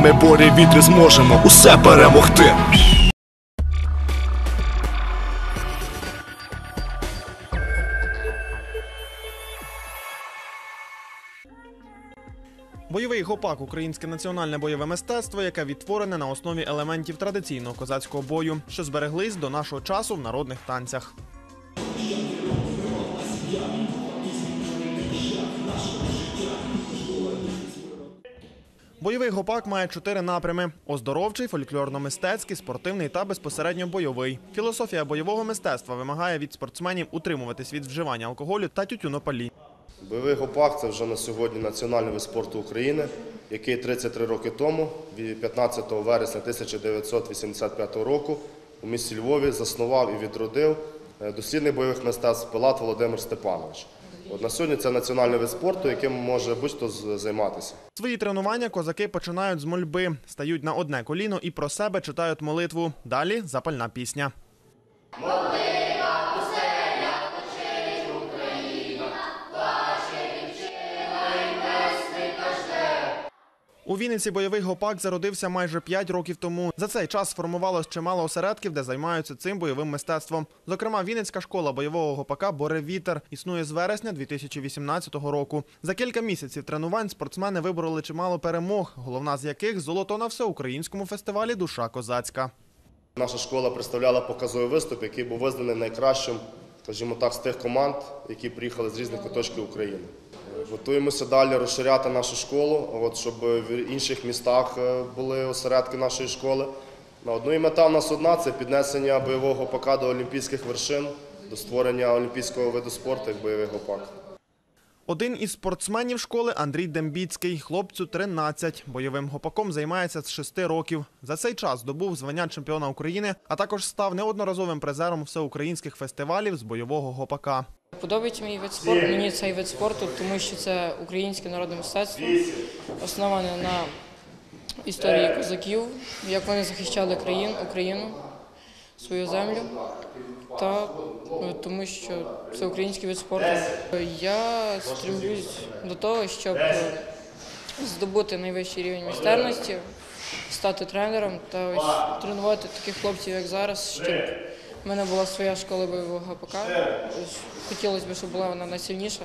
Ми борі вітри зможемо усе перемогти. Бойовий гопак українське національне бойове мистецтво, яке відтворене на основі елементів традиційного козацького бою, що збереглись до нашого часу в народних танцях. Бойовий гопак має чотири напрями: оздоровчий, фольклорно-мистецький, спортивний та безпосередньо бойовий. Філософія бойового мистецтва вимагає від спортсменів утримуватись від вживання алкоголю та тютюнопалі. Бойовий гопак це вже на сьогодні національний вид спорту України, який 33 роки тому, від 15 вересня 1985 року, у місті Львові заснував і відродив е, дослідник бойових мистецтв Пилат Володимир Степанович. От на сьогодні це національний вид спорту, яким може будь-хто займатися. Свої тренування козаки починають з мольби, стають на одне коліно і про себе читають молитву. Далі запальна пісня. У Вінниці бойовий гопак зародився майже 5 років тому. За цей час сформувалось чимало осередків, де займаються цим бойовим мистецтвом. Зокрема, Вінницька школа бойового гопака Боре Вітер існує з вересня 2018 року. За кілька місяців тренувань спортсмени вибороли чимало перемог, головна з яких золото на всеукраїнському фестивалі Душа козацька. Наша школа представляла показовий виступ, який був визнаний найкращим, скажімо так, з тих команд, які приїхали з різних куточків України. Готуємося далі розширяти нашу школу, от, щоб в інших містах е, були осередки нашої школи. Одну і мета в нас одна це піднесення бойового гопака до олімпійських вершин, до створення олімпійського виду спорту як бойовий гопак. Один із спортсменів школи Андрій Дембіцький, хлопцю 13. Бойовим гопаком займається з 6 років. За цей час здобув звання чемпіона України, а також став неодноразовим призером всеукраїнських фестивалів з бойового гопака. Подобається мій вид спорту. Мені цей вид спорту, тому що це українське народне мистецтво, основане на історії козаків, як вони захищали країн, Україну, свою землю. Та ну, тому що це український вид спорту. Я стремлюсь до того, щоб е, здобути найвищий рівень майстерності, стати тренером та ось тренувати таких хлопців, як зараз, щоб мене була своя школа бойового ГПК. Хотілося б, щоб була вона найсильніша.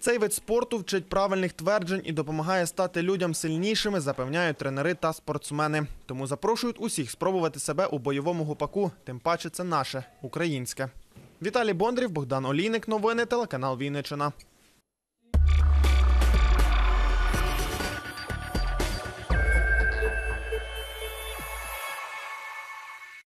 Цей вид спорту вчить правильних тверджень і допомагає стати людям сильнішими, запевняють тренери та спортсмени. Тому запрошують усіх спробувати себе у бойовому гупаку. Тим паче це наше українське. Віталій Бондрів, Богдан Олійник. Новини телеканал Вінниччина.